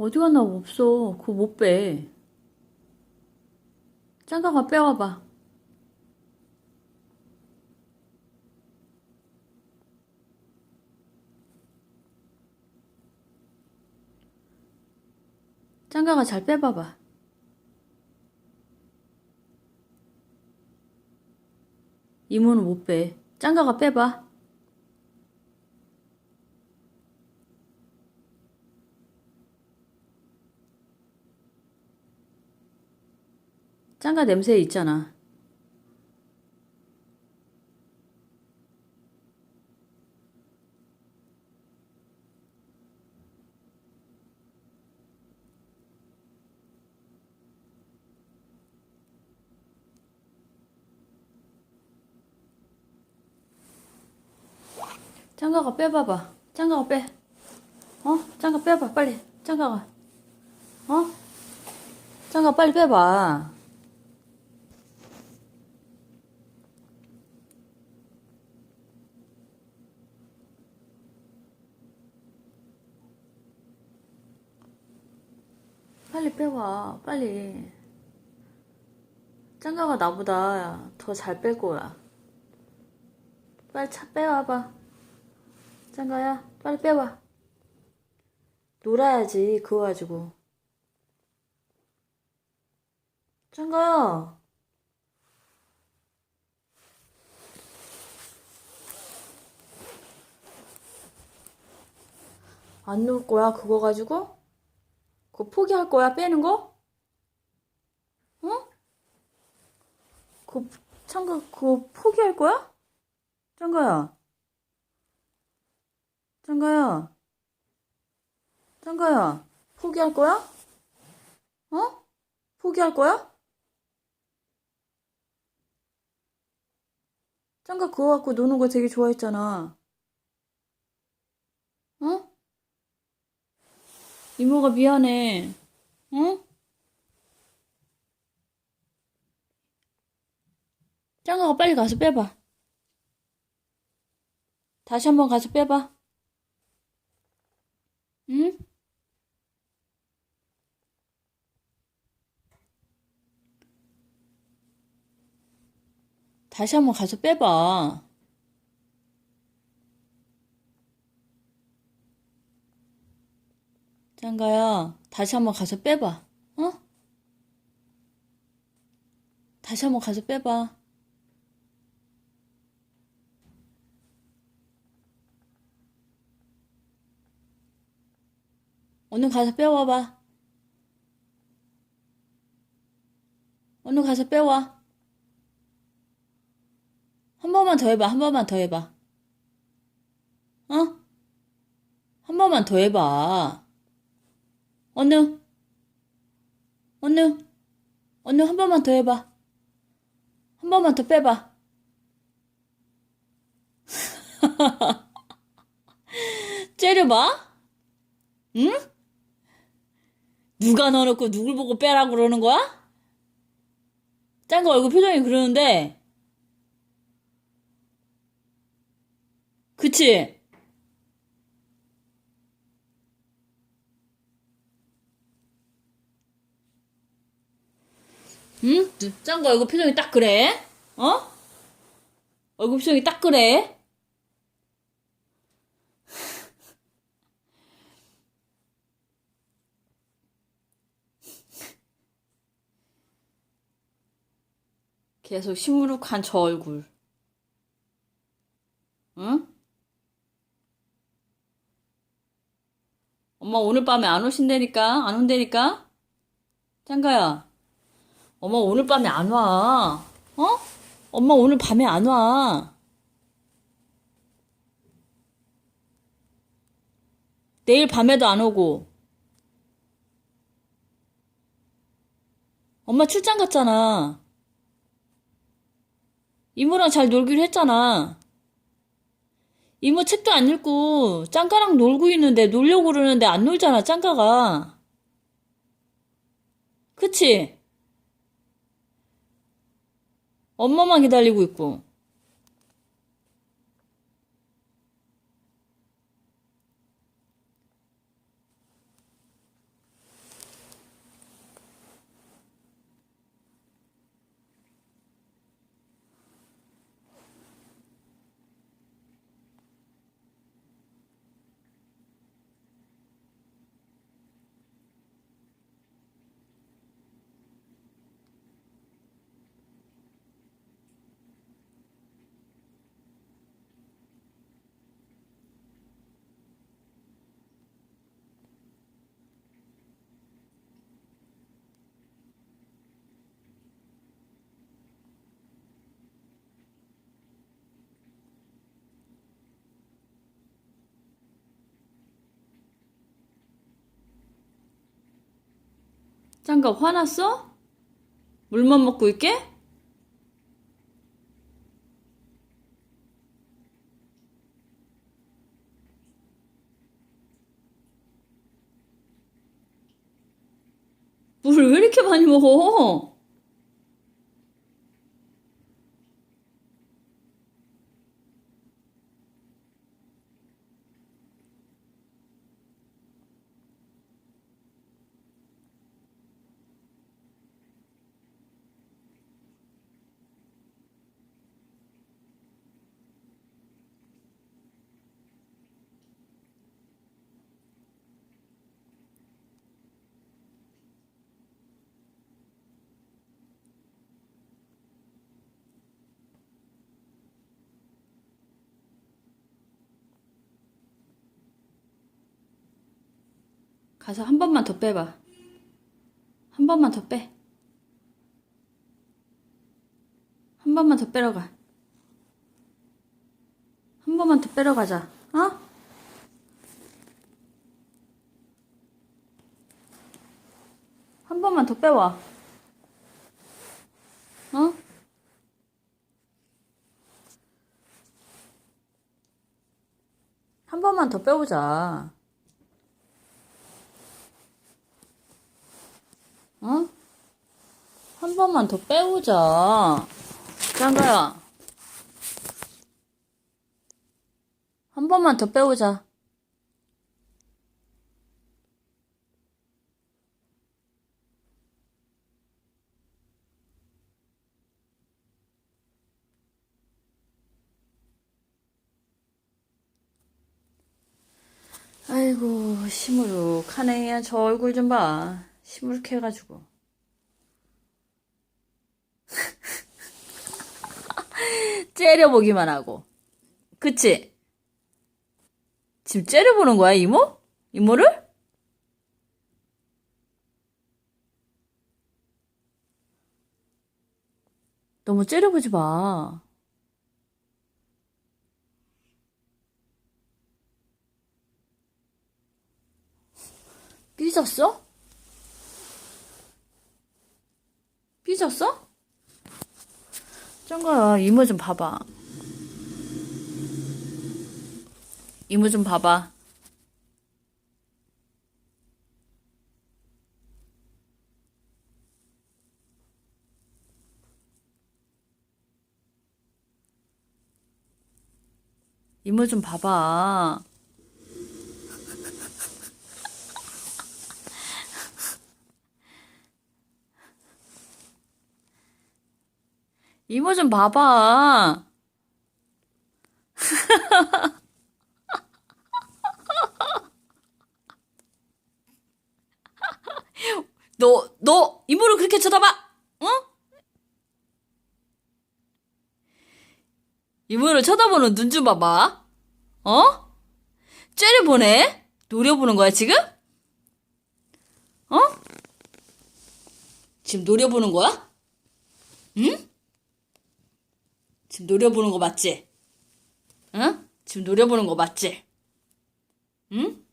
어디 갔나 없어. 그거 못 빼. 짱가가 빼와봐. 짱가가 잘 빼봐봐. 이모는 못 빼. 짱가가 빼봐. 짱가 냄새 있잖아. 짱가가 빼봐봐. 짱가가 빼. 어? 짱가 빼봐, 빨리. 짱가가. 어? 짱가 빨리 빼봐. 빨리 빼와, 빨리. 짱가가 나보다 더 잘 뺄 거야. 빨리 차 빼와봐. 짱가야, 빨리 빼와. 놀아야지, 그거 가지고. 짱가야. 안 놀 거야, 그거 가지고? 그거 포기할 거야, 빼는 거? 어? 그, 짱가, 그거 포기할 거야? 짱가야. 짱가야. 짱가야. 포기할 거야? 어? 포기할 거야? 짱가 그거 갖고 노는 거 되게 좋아했잖아. 어? 이모가 미안해. 응? 짱가가 빨리 가서 빼봐. 다시 한번 가서 빼봐. 응? 다시 한번 가서 빼봐. 짱가야, 다시 한번 가서 빼봐. 어? 다시 한번 가서 빼봐. 오늘 가서 빼와봐. 오늘 가서 빼와. 한 번만 더 해봐. 한 번만 더 해봐. 어? 한 번만 더 해봐. 어느? 어느? 어느 한 번만 더 해봐. 한 번만 더 빼봐. 째려봐? 응? 누가 넣어놓고 누굴 보고 빼라고 그러는 거야? 짱가 얼굴 표정이 그러는데, 그치? 응? 짱가 얼굴 표정이 딱 그래? 어? 얼굴 표정이 딱 그래? 계속 시무룩한 저 얼굴. 응? 엄마 오늘 밤에 안 오신다니까? 안 온다니까? 짱가야. 엄마 오늘 밤에 안 와. 어? 엄마 오늘 밤에 안 와. 내일 밤에도 안 오고. 엄마 출장 갔잖아. 이모랑 잘 놀기로 했잖아. 이모 책도 안 읽고 짱가랑 놀고 있는데 놀려고 그러는데 안 놀잖아, 짱가가. 그치? 엄마만 기다리고 있고. 짱가 화났어? 물만 먹고 있게? 물왜 이렇게 많이 먹어? 가서 한 번만 더 빼봐. 한 번만 더 빼. 한 번만 더 빼러 가. 한 번만 더 빼러 가자. 어? 한 번만 더 빼와. 어? 한 번만 더 빼보자. 어? 한 번만 더 빼보자. 짱가야. 한 번만 더 빼보자. 아이고, 시무룩하네. 저 얼굴 좀 봐. 시무룩해가지고. 째려보기만 하고. 그치? 지금 째려보는 거야, 이모? 이모를? 너무 째려보지 마. 삐졌어? 삐졌어? 짱가야, 이모 좀 봐봐. 이모 좀 봐봐. 이모 좀 봐봐. 이모 좀 봐봐. 너, 너, 이모를 그렇게 쳐다봐! 어? 이모를 쳐다보는 눈 좀 봐봐. 어? 째려 보네? 노려보는 거야, 지금? 어? 지금 노려보는 거야? 응? 지금 노려보는 거 맞지? 응? 지금 노려보는 거 맞지? 응?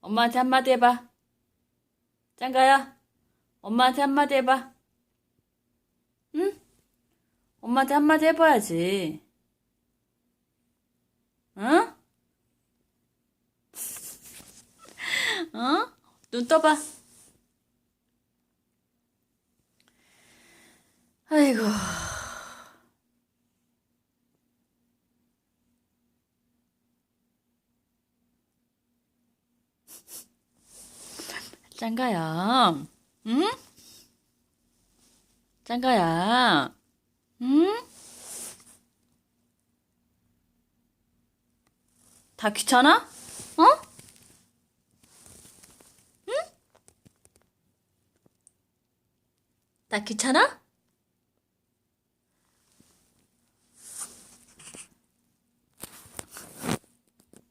엄마한테 한마디 해봐. 짱가야, 엄마한테 한마디 해봐. 응? 엄마한테 한마디 해봐야지. 응? 어? 눈 떠봐. 아이고. 짱가야, 응? 짱가야, 응? 다 귀찮아? 어? 응? 다 귀찮아?